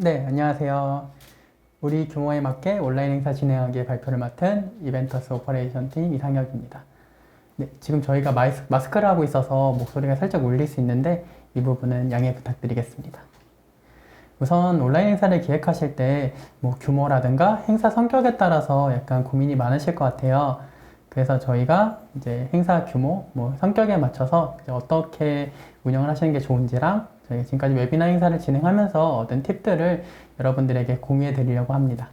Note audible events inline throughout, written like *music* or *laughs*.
네, 안녕하세요. 우리 규모에 맞게 온라인 행사 진행하기에 발표를 맡은 이벤터스 오퍼레이션 팀 이상혁입니다. 네, 지금 저희가 마이스, 마스크를 하고 있어서 목소리가 살짝 울릴 수 있는데 이 부분은 양해 부탁드리겠습니다. 우선 온라인 행사를 기획하실 때 뭐 규모라든가 행사 성격에 따라서 약간 고민이 많으실 것 같아요. 그래서 저희가 이제 행사 규모, 뭐 성격에 맞춰서 어떻게 운영을 하시는 게 좋은지랑 저희가 지금까지 웨비나 행사를 진행하면서 얻은 팁들을 여러분들에게 공유해 드리려고 합니다.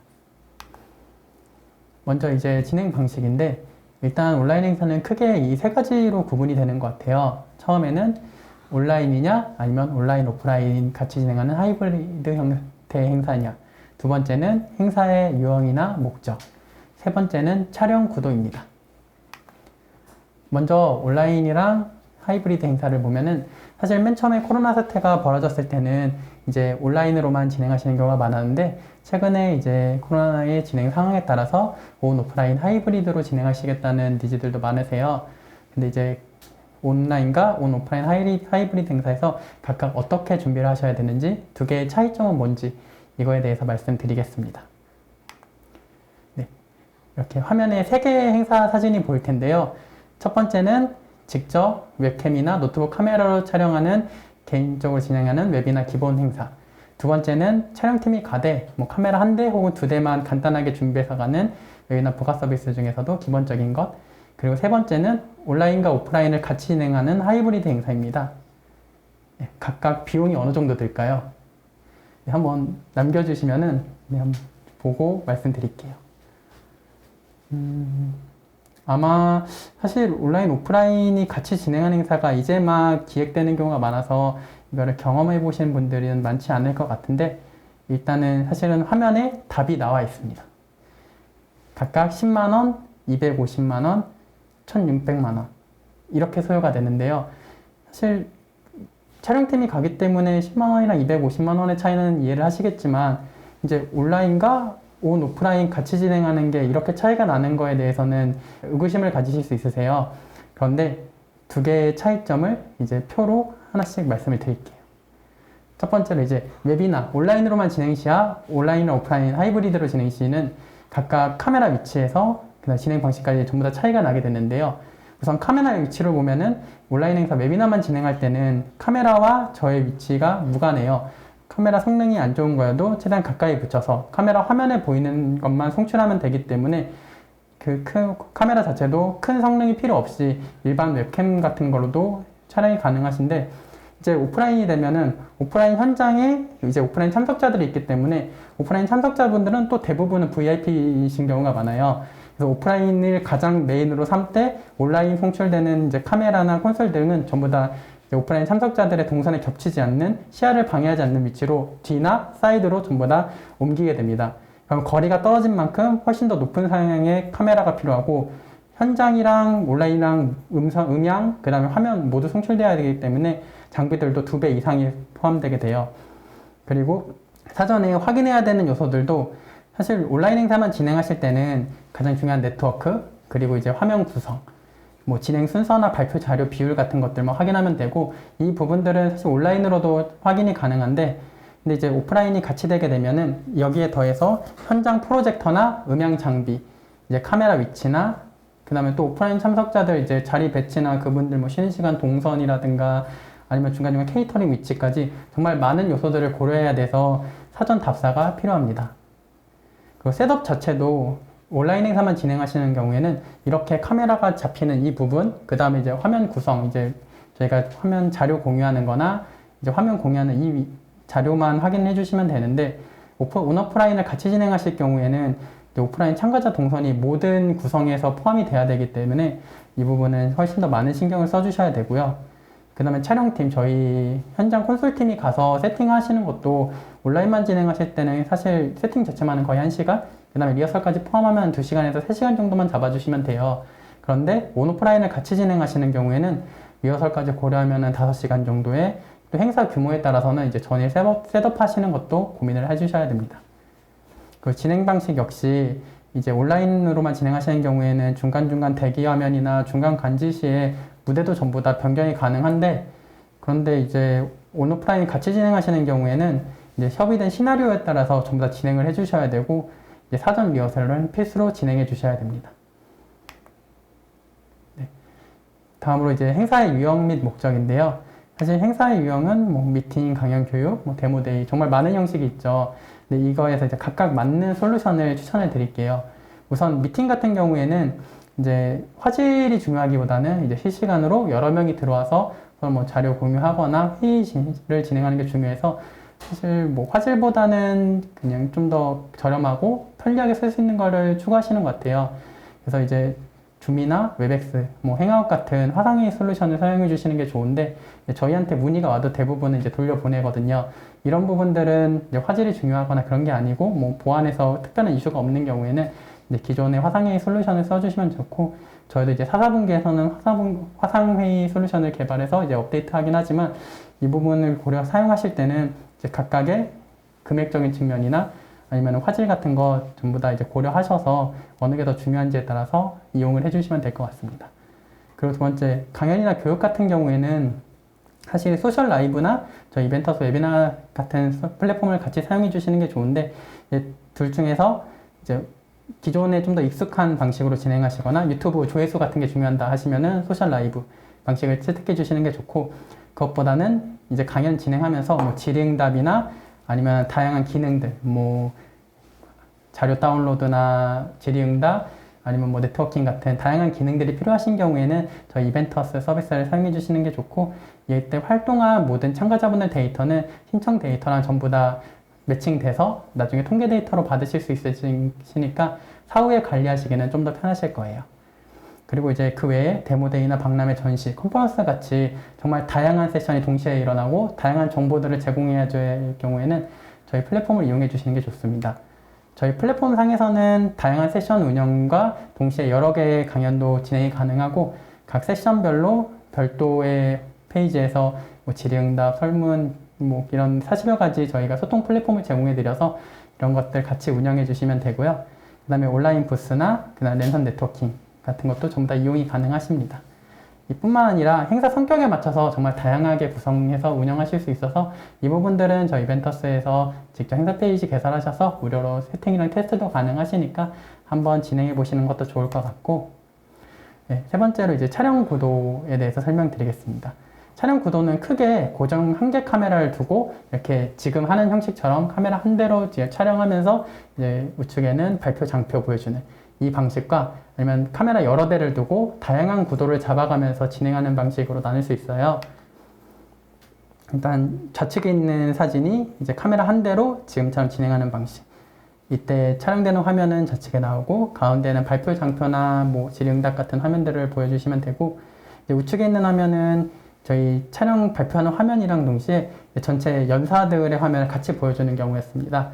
먼저 이제 진행 방식인데 일단 온라인 행사는 크게 이 세 가지로 구분이 되는 것 같아요. 처음에는 온라인이냐 아니면 온라인 오프라인 같이 진행하는 하이브리드 형태의 행사냐. 두 번째는 행사의 유형이나 목적. 세 번째는 촬영 구도입니다. 먼저 온라인이랑 하이브리드 행사를 보면은 사실 맨 처음에 코로나 사태가 벌어졌을 때는 이제 온라인으로만 진행하시는 경우가 많았는데 최근에 이제 코로나의 진행 상황에 따라서 온 오프라인 하이브리드로 진행하시겠다는 니즈들도 많으세요. 근데 이제 온라인과 온 오프라인 하이, 하이브리드 행사에서 각각 어떻게 준비를 하셔야 되는지 두 개의 차이점은 뭔지 이거에 대해서 말씀드리겠습니다. 네. 이렇게 화면에 세 개의 행사 사진이 보일 텐데요. 첫 번째는 직접 웹캠이나 노트북 카메라로 촬영하는 개인적으로 진행하는 웹이나 기본 행사. 두 번째는 촬영팀이 가되 뭐 카메라 한 대 혹은 두 대만 간단하게 준비해서 가는 웹이나 부가 서비스 중에서도 기본적인 것. 그리고 세 번째는 온라인과 오프라인을 같이 진행하는 하이브리드 행사입니다. 네, 각각 비용이 어느 정도 들까요? 네, 한번 남겨주시면은 네, 한번 보고 말씀드릴게요. 음, 아마 사실 온라인 오프라인이 같이 진행하는 행사가 이제 막 기획되는 경우가 많아서 이거를 경험해 보시는 분들은 많지 않을 것 같은데 일단은 사실은 화면에 답이 나와 있습니다. 각각 10만원, 250만원, 1600만원 이렇게 소요가 되는데요. 사실 촬영팀이 가기 때문에 10만원이랑 250만원의 차이는 이해를 하시겠지만 이제 온라인과 온 오프라인 같이 진행하는 게 이렇게 차이가 나는 거에 대해서는 의구심을 가지실 수 있으세요. 그런데 두 개의 차이점을 이제 표로 하나씩 말씀을 드릴게요. 첫 번째로 이제 웹이나 온라인으로만 진행 시와 온라인, 오프라인, 하이브리드로 진행 시는 각각 카메라 위치에서 그다음 진행 방식까지 전부 다 차이가 나게 되는데요. 우선 카메라 위치를 보면은 온라인 행사 웹이나만 진행할 때는 카메라와 저의 위치가 무관해요. 카메라 성능이 안 좋은 거여도 최대한 가까이 붙여서 카메라 화면에 보이는 것만 송출하면 되기 때문에 그 큰 카메라 자체도 큰 성능이 필요 없이 일반 웹캠 같은 걸로도 촬영이 가능하신데 이제 오프라인이 되면은 오프라인 현장에 이제 오프라인 참석자들이 있기 때문에 오프라인 참석자분들은 또 대부분은 VIP이신 경우가 많아요. 그래서 오프라인을 가장 메인으로 삼되 온라인 송출되는 이제 카메라나 콘솔 등은 전부 다 오프라인 참석자들의 동선에 겹치지 않는 시야를 방해하지 않는 위치로 뒤나 사이드로 전부 다 옮기게 됩니다. 그럼 거리가 떨어진 만큼 훨씬 더 높은 상향의 카메라가 필요하고 현장이랑 온라인이랑 음성, 음향, 그 다음에 화면 모두 송출되어야 되기 때문에 장비들도 두 배 이상이 포함되게 돼요. 그리고 사전에 확인해야 되는 요소들도 사실 온라인 행사만 진행하실 때는 가장 중요한 네트워크, 그리고 이제 화면 구성, 뭐 진행 순서나 발표 자료 비율 같은 것들만 확인하면 되고 이 부분들은 사실 온라인으로도 확인이 가능한데 근데 이제 오프라인이 같이 되게 되면은 여기에 더해서 현장 프로젝터나 음향 장비, 이제 카메라 위치나 그다음에 또 오프라인 참석자들 이제 자리 배치나 그분들 뭐 쉬는 시간 동선이라든가 아니면 중간중간 케이터링 위치까지 정말 많은 요소들을 고려해야 돼서 사전 답사가 필요합니다. 그리고 셋업 자체도 온라인 행사만 진행하시는 경우에는 이렇게 카메라가 잡히는 이 부분, 그 다음에 이제 화면 구성, 이제 저희가 화면 자료 공유하는 거나 이제 화면 공유하는 이 자료만 확인해 주시면 되는데 오프, 온오프라인을 같이 진행하실 경우에는 오프라인 참가자 동선이 모든 구성에서 포함이 돼야 되기 때문에 이 부분은 훨씬 더 많은 신경을 써주셔야 되고요. 그 다음에 촬영팀, 저희 현장 콘솔팀이 가서 세팅하시는 것도 온라인만 진행하실 때는 사실 세팅 자체만은 거의 1시간, 그 다음에 리허설까지 포함하면 2시간에서 3시간 정도만 잡아주시면 돼요. 그런데 온오프라인을 같이 진행하시는 경우에는 리허설까지 고려하면 5시간 정도의 또 행사 규모에 따라서는 이제 전일 셋업, 셋업 하시는 것도 고민을 해주셔야 됩니다. 그 진행 방식 역시 이제 온라인으로만 진행하시는 경우에는 중간중간 대기 화면이나 중간 간지 시에 무대도 전부 다 변경이 가능한데 그런데 이제 온오프라인 같이 진행하시는 경우에는 이제 협의된 시나리오에 따라서 전부 다 진행을 해주셔야 되고 이제 사전 리허설은 필수로 진행해 주셔야 됩니다. 네. 다음으로 이제 행사의 유형 및 목적인데요. 사실 행사의 유형은 뭐 미팅, 강연, 교육, 뭐 데모데이 정말 많은 형식이 있죠. 근데 이거에서 이제 각각 맞는 솔루션을 추천해 드릴게요. 우선 미팅 같은 경우에는 이제 화질이 중요하기보다는 이제 실시간으로 여러 명이 들어와서 서로 뭐 자료 공유하거나 회의를 진행하는 게 중요해서 사실 뭐 화질보다는 그냥 좀 더 저렴하고 편리하게 쓸 수 있는 거를 추구하시는 것 같아요. 그래서 이제 줌이나 웹엑스, 뭐 행아웃 같은 화상회의 솔루션을 사용해 주시는 게 좋은데 저희한테 문의가 와도 대부분은 이제 돌려보내거든요. 이런 부분들은 화질이 중요하거나 그런 게 아니고 뭐 보안에서 특별한 이슈가 없는 경우에는 이제 기존의 화상회의 솔루션을 써주시면 좋고 저희도 이제 사사분기에서는 화사분, 화상회의 솔루션을 개발해서 이제 업데이트하긴 하지만 이 부분을 고려 사용하실 때는 이제 각각의 금액적인 측면이나 아니면 화질 같은 거 전부 다 이제 고려하셔서 어느 게 더 중요한지에 따라서 이용을 해주시면 될 것 같습니다. 그리고 두 번째 강연이나 교육 같은 경우에는 사실 소셜 라이브나 저 이벤터스 웨비나 같은 플랫폼을 같이 사용해 주시는 게 좋은데 둘 중에서 이제 기존에 좀 더 익숙한 방식으로 진행하시거나 유튜브 조회수 같은 게 중요하다 하시면은 소셜 라이브 방식을 채택해 주시는 게 좋고 그것보다는 이제 강연 진행하면서 뭐 질의응답이나 아니면 다양한 기능들 뭐 자료 다운로드나 질의응답 아니면 뭐 네트워킹 같은 다양한 기능들이 필요하신 경우에는 저희 이벤터스 서비스를 사용해 주시는 게 좋고 이때 활동한 모든 참가자분들 데이터는 신청 데이터랑 전부 다 매칭돼서 나중에 통계 데이터로 받으실 수 있으시니까 사후에 관리하시기는 좀 더 편하실 거예요. 그리고 이제 그 외에 데모데이나 박람회 전시, 컨퍼런스 같이 정말 다양한 세션이 동시에 일어나고 다양한 정보들을 제공해야 될 경우에는 저희 플랫폼을 이용해 주시는 게 좋습니다. 저희 플랫폼 상에서는 다양한 세션 운영과 동시에 여러 개의 강연도 진행이 가능하고 각 세션별로 별도의 페이지에서 뭐 질의응답, 설문, 뭐 이런 40여 가지 저희가 소통 플랫폼을 제공해 드려서 이런 것들 같이 운영해 주시면 되고요. 그 다음에 온라인 부스나 그다음 랜선 네트워킹 같은 것도 전부 다 이용이 가능하십니다. 이뿐만 아니라 행사 성격에 맞춰서 정말 다양하게 구성해서 운영하실 수 있어서 이 부분들은 저희 이벤터스에서 직접 행사 페이지 개설하셔서 무료로 세팅이랑 테스트도 가능하시니까 한번 진행해 보시는 것도 좋을 것 같고 네, 세 번째로 이제 촬영 구도에 대해서 설명드리겠습니다. 촬영 구도는 크게 고정 한 개 카메라를 두고 이렇게 지금 하는 형식처럼 카메라 한 대로 촬영하면서 이제 우측에는 발표 장표 보여주는 이 방식과 아니면 카메라 여러 대를 두고 다양한 구도를 잡아가면서 진행하는 방식으로 나눌 수 있어요. 일단 좌측에 있는 사진이 이제 카메라 한 대로 지금처럼 진행하는 방식. 이때 촬영되는 화면은 좌측에 나오고 가운데는 발표 장표나 뭐 질의응답 같은 화면들을 보여주시면 되고 우측에 있는 화면은 저희 촬영 발표하는 화면이랑 동시에 전체 연사들의 화면을 같이 보여주는 경우였습니다.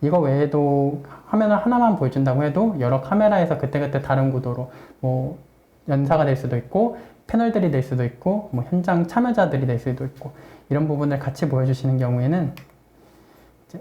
이거 외에도 화면을 하나만 보여준다고 해도 여러 카메라에서 그때그때 다른 구도로 뭐 연사가 될 수도 있고 패널들이 될 수도 있고 뭐 현장 참여자들이 될 수도 있고 이런 부분을 같이 보여주시는 경우에는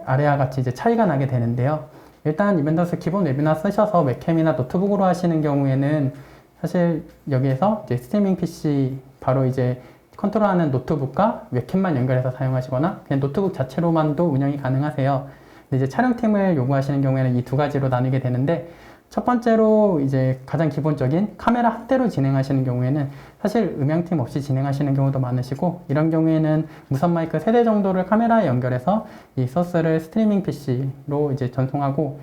아래와 같이 이제 차이가 나게 되는데요. 일단 이벤터스 기본 웹이나 쓰셔서 웹캠이나 노트북으로 하시는 경우에는 사실 여기에서 이제 스트리밍 PC 바로 이제 컨트롤하는 노트북과 웹캠만 연결해서 사용하시거나 그냥 노트북 자체로만도 운영이 가능하세요. 이제 촬영팀을 요구하시는 경우에는 이 두 가지로 나누게 되는데 첫 번째로 이제 가장 기본적인 카메라 한 대로 진행하시는 경우에는 사실 음향팀 없이 진행하시는 경우도 많으시고 이런 경우에는 무선 마이크 세 대 정도를 카메라에 연결해서 이 소스를 스트리밍 PC로 이제 전송하고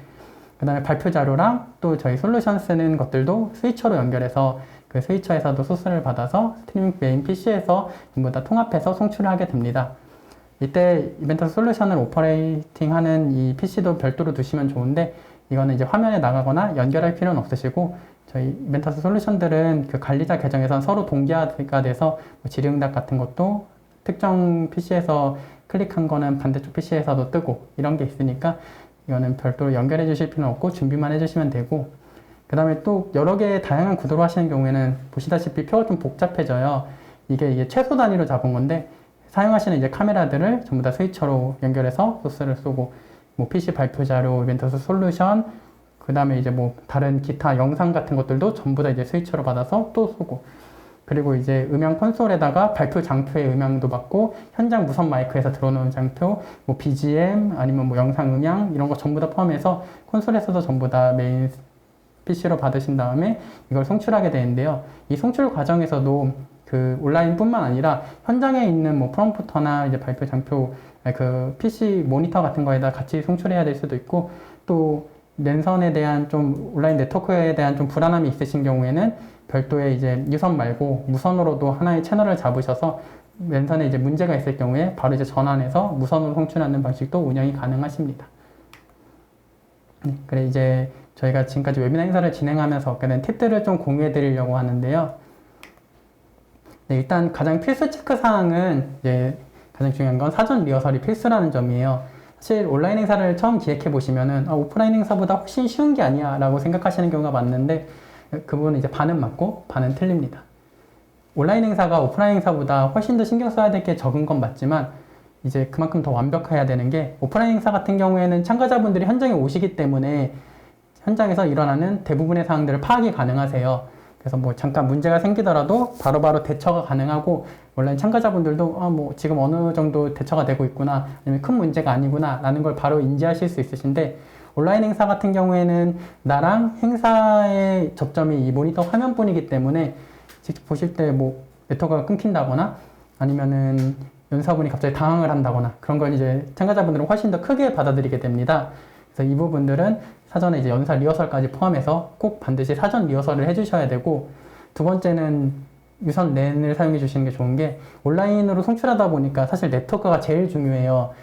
그 다음에 발표 자료랑 또 저희 솔루션 쓰는 것들도 스위처로 연결해서 그 스위처에서도 소스를 받아서 스트리밍 메인 PC에서 전부 다 통합해서 송출을 하게 됩니다. 이때 이벤트 솔루션을 오퍼레이팅 하는 이 PC도 별도로 두시면 좋은데 이거는 이제 화면에 나가거나 연결할 필요는 없으시고 저희 이벤터스 솔루션들은 그 관리자 계정에선 서로 동기화가 돼서 뭐 질의응답 같은 것도 특정 PC에서 클릭한 거는 반대쪽 PC에서도 뜨고 이런 게 있으니까 이거는 별도로 연결해 주실 필요는 없고 준비만 해 주시면 되고 그 다음에 또 여러 개의 다양한 구도로 하시는 경우에는 보시다시피 표가 좀 복잡해져요. 이게 이게 최소 단위로 잡은 건데 사용하시는 이제 카메라들을 전부 다 스위처로 연결해서 소스를 쏘고 뭐 PC 발표 자료, 이벤트스 솔루션, 그 다음에 이제 뭐 다른 기타 영상 같은 것들도 전부 다 이제 스위처로 받아서 또 쏘고 그리고 이제 음향 콘솔에다가 발표 장표의 음향도 받고 현장 무선 마이크에서 들어오는 장표, 뭐 BGM 아니면 뭐 영상 음향 이런 거 전부 다 포함해서 콘솔에서도 전부 다 메인 PC로 받으신 다음에 이걸 송출하게 되는데요. 이 송출 과정에서도 그 온라인뿐만 아니라 현장에 있는 뭐 프롬프터나 이제 발표 장표 그 PC 모니터 같은 거에다 같이 송출해야 될 수도 있고 또 랜선에 대한 좀 온라인 네트워크에 대한 좀 불안함이 있으신 경우에는 별도의 이제 유선 말고 무선으로도 하나의 채널을 잡으셔서 랜선에 이제 문제가 있을 경우에 바로 이제 전환해서 무선으로 송출하는 방식도 운영이 가능하십니다. 네, 그래 이제 저희가 지금까지 웨비나 행사를 진행하면서 얻게 된 팁들을 좀 공유해 드리려고 하는데요. 네, 일단 가장 필수 체크 사항은 이제 가장 중요한 건 사전 리허설이 필수라는 점이에요. 사실 온라인 행사를 처음 기획해 보시면은 아, 오프라인 행사보다 훨씬 쉬운 게 아니야라고 생각하시는 경우가 많은데 그 부분은 이제 반은 맞고 반은 틀립니다. 온라인 행사가 오프라인 행사보다 훨씬 더 신경 써야 될 게 적은 건 맞지만 이제 그만큼 더 완벽해야 되는 게 오프라인 행사 같은 경우에는 참가자분들이 현장에 오시기 때문에 현장에서 일어나는 대부분의 사항들을 파악이 가능하세요. 그래서 뭐 잠깐 문제가 생기더라도 바로바로 대처가 가능하고 온라인 참가자분들도 아 뭐 지금 어느 정도 대처가 되고 있구나 아니면 큰 문제가 아니구나 라는 걸 바로 인지하실 수 있으신데 온라인 행사 같은 경우에는 나랑 행사의 접점이 이 모니터 화면뿐이기 때문에 직접 보실 때 뭐 네트워크가 끊긴다거나 아니면은 연사분이 갑자기 당황을 한다거나 그런 건 이제 참가자분들은 훨씬 더 크게 받아들이게 됩니다. 그래서 이 부분들은 사전에 이제 연사 리허설까지 포함해서 꼭 반드시 사전 리허설을 해주셔야 되고 두 번째는 유선 랜을 사용해 주시는 게 좋은 게 온라인으로 송출하다 보니까 사실 네트워크가 제일 중요해요.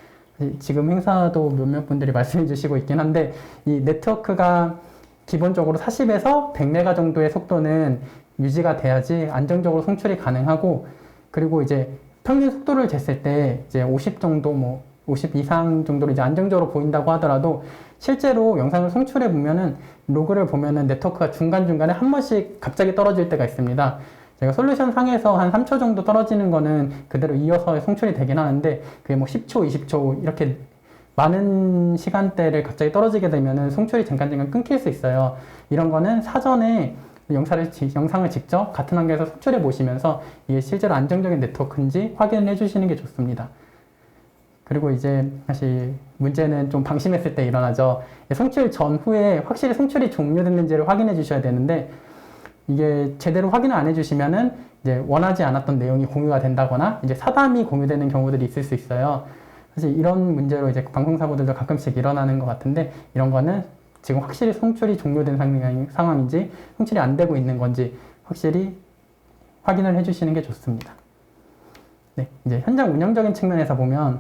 지금 행사도 몇몇 분들이 *laughs* 말씀해 주시고 있긴 한데 이 네트워크가 기본적으로 40에서 100메가 정도의 속도는 유지가 돼야지 안정적으로 송출이 가능하고 그리고 이제 평균 속도를 쟀을 때 이제 50 정도 뭐 50 이상 정도로 이제 안정적으로 보인다고 하더라도 실제로 영상을 송출해 보면은 로그를 보면은 네트워크가 중간중간에 한 번씩 갑자기 떨어질 때가 있습니다. 제가 솔루션 상에서 한 3초 정도 떨어지는 거는 그대로 이어서 송출이 되긴 하는데 그게 뭐 10초, 20초 이렇게 많은 시간대를 갑자기 떨어지게 되면은 송출이 잠깐잠깐 끊길 수 있어요. 이런 거는 사전에 영상을, 영상을 직접 같은 환경에서 송출해 보시면서 이게 실제로 안정적인 네트워크인지 확인을 해 주시는 게 좋습니다. 그리고 이제 사실 문제는 좀 방심했을 때 일어나죠. 송출 전후에 확실히 송출이 종료됐는지를 확인해 주셔야 되는데 이게 제대로 확인을 안 해주시면은 이제 원하지 않았던 내용이 공유가 된다거나 이제 사담이 공유되는 경우들이 있을 수 있어요. 사실 이런 문제로 이제 방송 사고들도 가끔씩 일어나는 것 같은데 이런 거는 지금 확실히 송출이 종료된 상황인지 송출이 안 되고 있는 건지 확실히 확인을 해주시는 게 좋습니다. 네, 이제 현장 운영적인 측면에서 보면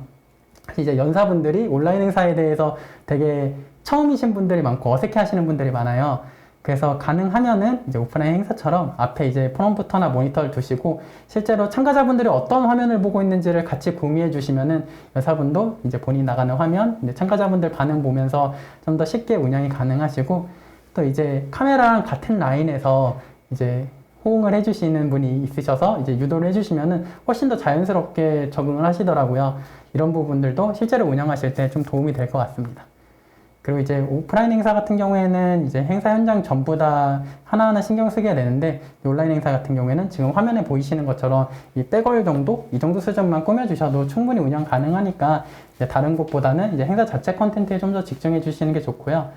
이제 연사분들이 온라인 행사에 대해서 되게 처음이신 분들이 많고 어색해 하시는 분들이 많아요. 그래서 가능하면은 이제 오프라인 행사처럼 앞에 이제 프롬프터나 모니터를 두시고 실제로 참가자분들이 어떤 화면을 보고 있는지를 같이 공유해 주시면은 여사분도 이제 본인 나가는 화면, 이제 참가자분들 반응 보면서 좀 더 쉽게 운영이 가능하시고 또 이제 카메라랑 같은 라인에서 이제 호응을 해주시는 분이 있으셔서 이제 유도를 해주시면은 훨씬 더 자연스럽게 적응을 하시더라고요. 이런 부분들도 실제로 운영하실 때 좀 도움이 될 것 같습니다. 그리고 이제 오프라인 행사 같은 경우에는 이제 행사 현장 전부 다 하나하나 신경 쓰게 되는데 온라인 행사 같은 경우에는 지금 화면에 보이시는 것처럼 이 떼걸 정도 이 정도 수준만 꾸며주셔도 충분히 운영 가능하니까 다른 곳보다는 이제 행사 자체 컨텐츠에 좀 더 집중해 주시는 게 좋고요.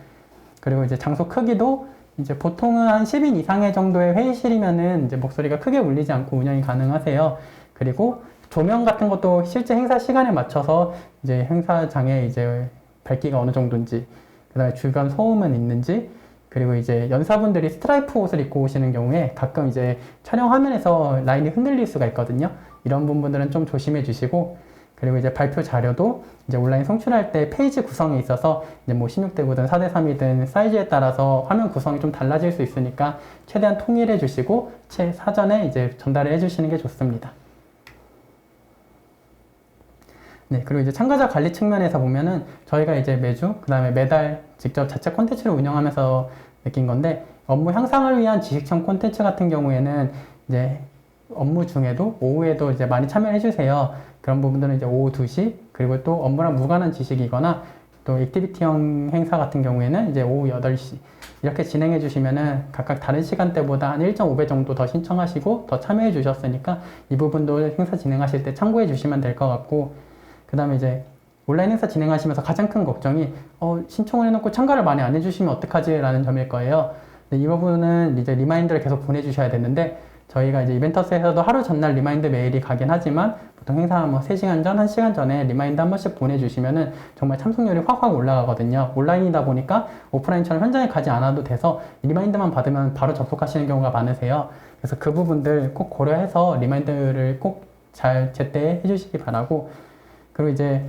그리고 이제 장소 크기도 이제 보통은 한 10인 이상의 정도의 회의실이면은 이제 목소리가 크게 울리지 않고 운영이 가능하세요. 그리고 조명 같은 것도 실제 행사 시간에 맞춰서 이제 행사장에 이제 밝기가 어느 정도인지, 그 다음에 주변 소음은 있는지, 그리고 이제 연사분들이 스트라이프 옷을 입고 오시는 경우에 가끔 이제 촬영 화면에서 라인이 흔들릴 수가 있거든요. 이런 부분들은 좀 조심해 주시고, 그리고 이제 발표 자료도 이제 온라인 송출할 때 페이지 구성에 있어서 이제 뭐 16대9든 4대3이든 사이즈에 따라서 화면 구성이 좀 달라질 수 있으니까 최대한 통일해 주시고 채 사전에 이제 전달을 해 주시는 게 좋습니다. 네, 그리고 이제 참가자 관리 측면에서 보면은 저희가 이제 매주, 그 다음에 매달 직접 자체 콘텐츠를 운영하면서 느낀 건데 업무 향상을 위한 지식청 콘텐츠 같은 경우에는 이제 업무 중에도 오후에도 이제 많이 참여해 주세요. 그런 부분들은 이제 오후 2시 그리고 또 업무랑 무관한 지식이거나 또 액티비티형 행사 같은 경우에는 이제 오후 8시 이렇게 진행해 주시면은 각각 다른 시간대보다 한 1.5배 정도 더 신청하시고 더 참여해 주셨으니까 이 부분도 행사 진행하실 때 참고해 주시면 될 것 같고 그 다음에 이제 온라인 행사 진행하시면서 가장 큰 걱정이 어, 신청을 해놓고 참가를 많이 안 해주시면 어떡하지? 라는 점일 거예요. 이 부분은 이제 리마인드를 계속 보내주셔야 되는데 저희가 이제 이벤터스에서도 하루 전날 리마인드 메일이 가긴 하지만 보통 행사 뭐 3시간 전, 1시간 전에 리마인드 한 번씩 보내주시면은 정말 참석률이 확확 올라가거든요. 온라인이다 보니까 오프라인처럼 현장에 가지 않아도 돼서 리마인드만 받으면 바로 접속하시는 경우가 많으세요. 그래서 그 부분들 꼭 고려해서 리마인드를 꼭 잘 제때 해주시기 바라고 그리고 이제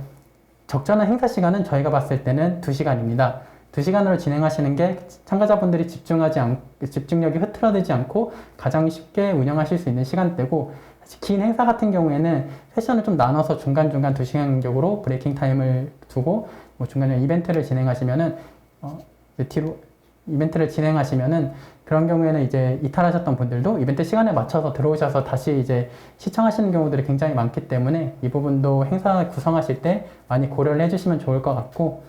적절한 행사 시간은 저희가 봤을 때는 2시간입니다. 2시간으로 진행하시는 게 참가자분들이 집중하지 않, 집중력이 흐트러지지 않고 가장 쉽게 운영하실 수 있는 시간대고 긴 행사 같은 경우에는 세션을 좀 나눠서 중간중간 2시간 격으로 브레이킹 타임을 두고 뭐 중간에 이벤트를 진행하시면은 어, 뒤로 이벤트를 진행하시면은 그런 경우에는 이제 이탈하셨던 분들도 이벤트 시간에 맞춰서 들어오셔서 다시 이제 시청하시는 경우들이 굉장히 많기 때문에 이 부분도 행사 구성하실 때 많이 고려를 해주시면 좋을 것 같고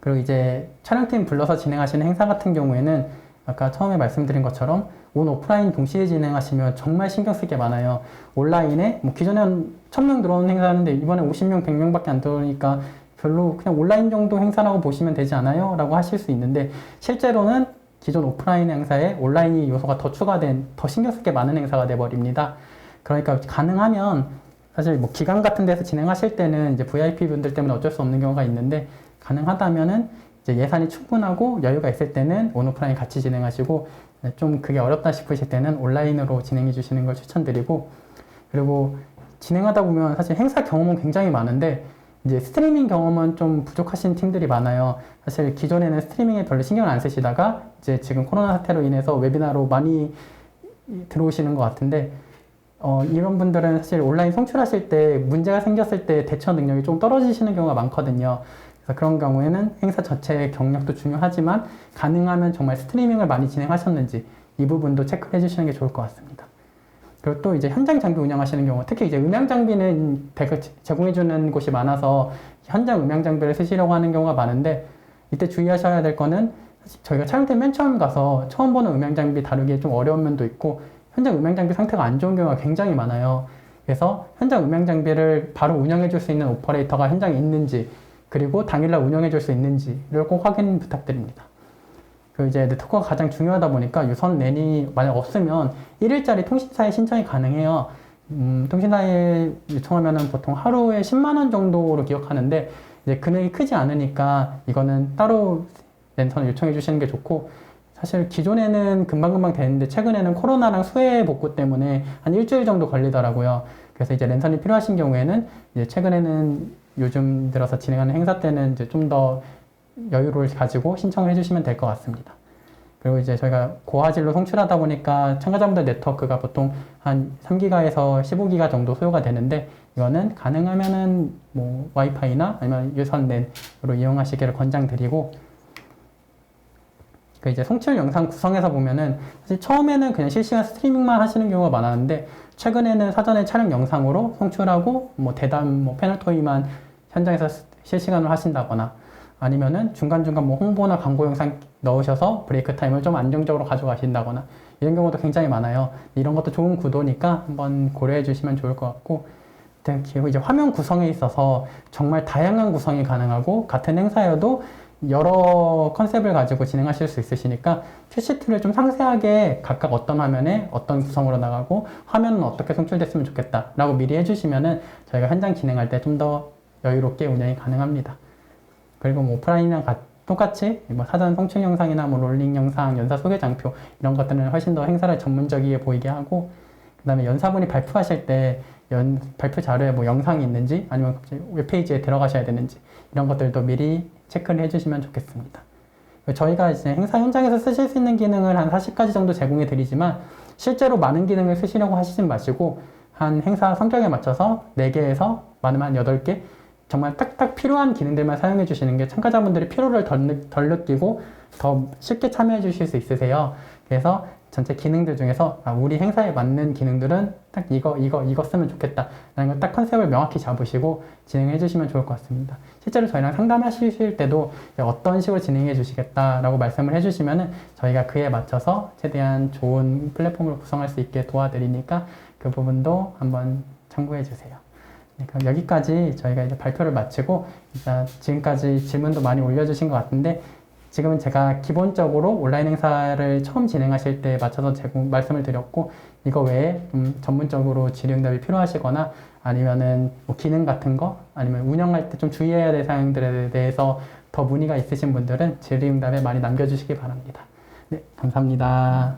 그리고 이제 촬영팀 불러서 진행하시는 행사 같은 경우에는 아까 처음에 말씀드린 것처럼 온 오프라인 동시에 진행하시면 정말 신경 쓸 게 많아요. 온라인에 뭐 기존엔 1000명 들어오는 행사였는데 이번에 50명, 100명밖에 안 들어오니까 별로 그냥 온라인 정도 행사라고 보시면 되지 않아요? 라고 하실 수 있는데 실제로는 기존 오프라인 행사에 온라인 요소가 더 추가된 더 신경 쓸 게 많은 행사가 돼 버립니다. 그러니까 가능하면 사실 뭐 기관 같은 데서 진행하실 때는 이제 VIP 분들 때문에 어쩔 수 없는 경우가 있는데 가능하다면은 이제 예산이 충분하고 여유가 있을 때는 온 오프라인 같이 진행하시고 좀 그게 어렵다 싶으실 때는 온라인으로 진행해 주시는 걸 추천드리고 그리고 진행하다 보면 사실 행사 경험은 굉장히 많은데 이제 스트리밍 경험은 좀 부족하신 팀들이 많아요. 사실 기존에는 스트리밍에 별로 신경을 안 쓰시다가 이제 지금 코로나 사태로 인해서 웨비나로 많이 들어오시는 것 같은데 어, 이런 분들은 사실 온라인 송출하실 때 문제가 생겼을 때 대처 능력이 좀 떨어지시는 경우가 많거든요. 그래서 그런 경우에는 행사 자체의 경력도 중요하지만 가능하면 정말 스트리밍을 많이 진행하셨는지 이 부분도 체크해 주시는 게 좋을 것 같습니다. 그리고 또 이제 현장 장비 운영하시는 경우, 특히 이제 음향 장비는 제공해 주는 곳이 많아서 현장 음향 장비를 쓰시려고 하는 경우가 많은데 이때 주의하셔야 될 거는 저희가 촬영팀 맨 처음 가서 처음 보는 음향 장비 다루기에 좀 어려운 면도 있고 현장 음향 장비 상태가 안 좋은 경우가 굉장히 많아요. 그래서 현장 음향 장비를 바로 운영해 줄 수 있는 오퍼레이터가 현장에 있는지 그리고 당일날 운영해 줄 수 있는지를 꼭 확인 부탁드립니다. 그 이제 네트워크가 가장 중요하다 보니까 유선 랜이 만약 없으면 1일짜리 통신사에 신청이 가능해요. 음, 통신사에 요청하면은 보통 하루에 10만 원 정도로 기억하는데 이제 금액이 크지 않으니까 이거는 따로 랜선을 요청해 주시는 게 좋고 사실 기존에는 금방금방 되는데 최근에는 코로나랑 수해 복구 때문에 한 일주일 정도 걸리더라고요. 그래서 이제 랜선이 필요하신 경우에는 이제 최근에는 요즘 들어서 진행하는 행사 때는 이제 좀 더 여유를 가지고 신청을 해주시면 될 것 같습니다. 그리고 이제 저희가 고화질로 송출하다 보니까 참가자분들 네트워크가 보통 한 3기가에서 15기가 정도 소요가 되는데 이거는 가능하면은 뭐 와이파이나 아니면 유선 랜으로 이용하시기를 권장드리고 그 이제 송출 영상 구성에서 보면은 사실 처음에는 그냥 실시간 스트리밍만 하시는 경우가 많았는데 최근에는 사전에 촬영 영상으로 송출하고 뭐 대담 뭐 패널 토의만 현장에서 실시간으로 하신다거나 아니면은 중간중간 뭐 홍보나 광고 영상 넣으셔서 브레이크 타임을 좀 안정적으로 가져가신다거나 이런 경우도 굉장히 많아요. 이런 것도 좋은 구도니까 한번 고려해 주시면 좋을 것 같고 그리고 이제 화면 구성에 있어서 정말 다양한 구성이 가능하고 같은 행사여도 여러 컨셉을 가지고 진행하실 수 있으시니까 큐시트를 좀 상세하게 각각 어떤 화면에 어떤 구성으로 나가고 화면은 어떻게 송출됐으면 좋겠다 라고 미리 해주시면은 저희가 현장 진행할 때 좀 더 여유롭게 운영이 가능합니다. 그리고 뭐 오프라인이랑 가- 똑같이 뭐 사전 송출 영상이나 뭐 롤링 영상, 연사 소개 장표 이런 것들은 훨씬 더 행사를 전문적이게 보이게 하고 그 다음에 연사분이 발표하실 때 연, 발표 자료에 뭐 영상이 있는지 아니면 갑자기 웹페이지에 들어가셔야 되는지 이런 것들도 미리 체크를 해주시면 좋겠습니다. 저희가 이제 행사 현장에서 쓰실 수 있는 기능을 한 40가지 정도 제공해 드리지만 실제로 많은 기능을 쓰시려고 하시진 마시고 한 행사 성격에 맞춰서 4개에서 많으면 한 8개 정말 딱딱 필요한 기능들만 사용해 주시는 게 참가자분들이 피로를 덜, 느- 덜 느끼고 더 쉽게 참여해 주실 수 있으세요. 그래서 전체 기능들 중에서 아, 우리 행사에 맞는 기능들은 딱 이거 이거 이거 쓰면 좋겠다. 라는 걸 딱 컨셉을 명확히 잡으시고 진행해 주시면 좋을 것 같습니다. 실제로 저희랑 상담하실 때도 어떤 식으로 진행해 주시겠다라고 말씀을 해 주시면은 저희가 그에 맞춰서 최대한 좋은 플랫폼을 구성할 수 있게 도와드리니까 그 부분도 한번 참고해 주세요. 네, 그럼 여기까지 저희가 이제 발표를 마치고 일단 지금까지 질문도 많이 올려주신 것 같은데 지금은 제가 기본적으로 온라인 행사를 처음 진행하실 때 맞춰서 제공 말씀을 드렸고 이거 외에 좀 전문적으로 질의응답이 필요하시거나 아니면은 뭐 기능 같은 거 아니면 운영할 때 좀 주의해야 될 사항들에 대해서 더 문의가 있으신 분들은 질의응답에 많이 남겨주시기 바랍니다. 네, 감사합니다.